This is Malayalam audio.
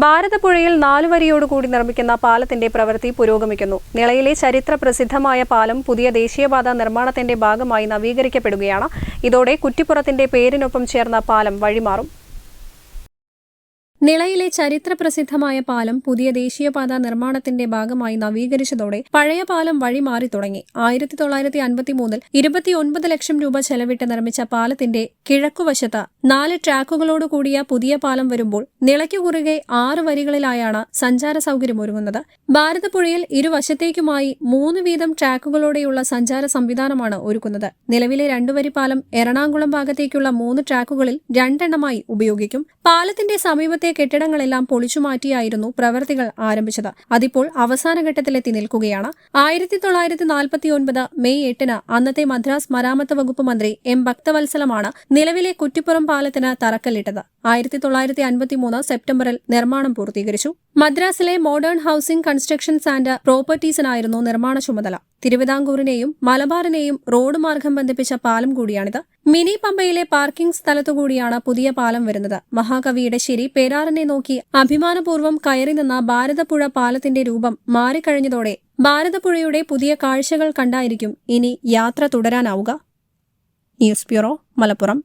ഭാരതപ്പുഴയിൽ നാലുവരിയോടുകൂടി നിർമ്മിക്കുന്ന പാലത്തിന്റെ പ്രവൃത്തി പുരോഗമിക്കുന്നു. നിളയിലെ ചരിത്ര പ്രസിദ്ധമായ പാലം പുതിയ ദേശീയപാത നിർമ്മാണത്തിന്റെ ഭാഗമായി നവീകരിക്കപ്പെടുകയാണ്. ഇതോടെ കുറ്റിപ്പുറത്തിന്റെ പേരിനൊപ്പം ചേർന്ന പാലം വഴിമാറും. നിളയിലെ ചരിത്രപ്രസിദ്ധമായ പാലം പുതിയ ദേശീയപാത നിർമ്മാണത്തിന്റെ ഭാഗമായി നവീകരിച്ചതോടെ പഴയ പാലം വഴി മാറി തുടങ്ങി. ആയിരത്തി തൊള്ളായിരത്തി അൻപത്തി മൂന്നിൽ ഇരുപത്തിയൊൻപത് ലക്ഷം രൂപ ചെലവിട്ട് നിർമ്മിച്ച പാലത്തിന്റെ കിഴക്കുവശത്ത് നാല് ട്രാക്കുകളോട് കൂടിയ പുതിയ പാലം വരുമ്പോൾ നിളയ്ക്കു കുറുകെ ആറ് വരികളിലായാണ് സഞ്ചാര സൗകര്യം ഒരുങ്ങുന്നത്. ഭാരതപ്പുഴയിൽ ഇരുവശത്തേക്കുമായി മൂന്ന് വീതം ട്രാക്കുകളോടെയുള്ള സഞ്ചാര സംവിധാനമാണ് ഒരുക്കുന്നത്. നിലവിലെ രണ്ടുവരി പാലം എറണാകുളം ഭാഗത്തേക്കുള്ള മൂന്ന് ട്രാക്കുകളിൽ രണ്ടെണ്ണമായി ഉപയോഗിക്കും. പാലത്തിന്റെ സമീപത്തെ കെട്ടിടങ്ങളെല്ലാം പൊളിച്ചുമാറ്റിയായിരുന്നു പ്രവൃത്തികൾ ആരംഭിച്ചത്. അതിപ്പോൾ അവസാന ഘട്ടത്തിലെത്തി നിൽക്കുകയാണ്. ആയിരത്തി തൊള്ളായിരത്തി നാൽപ്പത്തിയൊൻപത് മെയ് എട്ടിന് അന്നത്തെ മദ്രാസ് മരാമത്ത് വകുപ്പ് മന്ത്രി എം ഭക്തവത്സലമാണ് നിലവിലെ കുറ്റിപ്പുറം പാലത്തിന് തറക്കല്ലിട്ടത്. ആയിരത്തി തൊള്ളായിരത്തി അൻപത്തിമൂന്ന് സെപ്റ്റംബറിൽ നിർമ്മാണം പൂർത്തീകരിച്ചു. മദ്രാസിലെ മോഡേൺ ഹൌസിംഗ് കൺസ്ട്രക്ഷൻസ് ആൻഡ് പ്രോപ്പർട്ടീസിനായിരുന്നു നിർമ്മാണ ചുമതല. തിരുവിതാംകൂറിനെയും മലബാറിനെയും റോഡ് മാർഗം ബന്ധിപ്പിച്ച പാലം കൂടിയാണിത്. മിനി പമ്പയിലെ പാർക്കിംഗ് സ്ഥലത്തുകൂടിയാണ് പുതിയ പാലം വരുന്നത്. മഹാകവിയുടെ ശരി പേരാറിനെ നോക്കി അഭിമാനപൂർവം കയറി നിന്ന ഭാരതപ്പുഴ പാലത്തിന്റെ രൂപം മാറിക്കഴിഞ്ഞതോടെ ഭാരതപ്പുഴയുടെ പുതിയ കാഴ്ചകൾ കണ്ടായിരിക്കും ഇനി യാത്ര തുടരാനാവുക. News bureau Malappuram.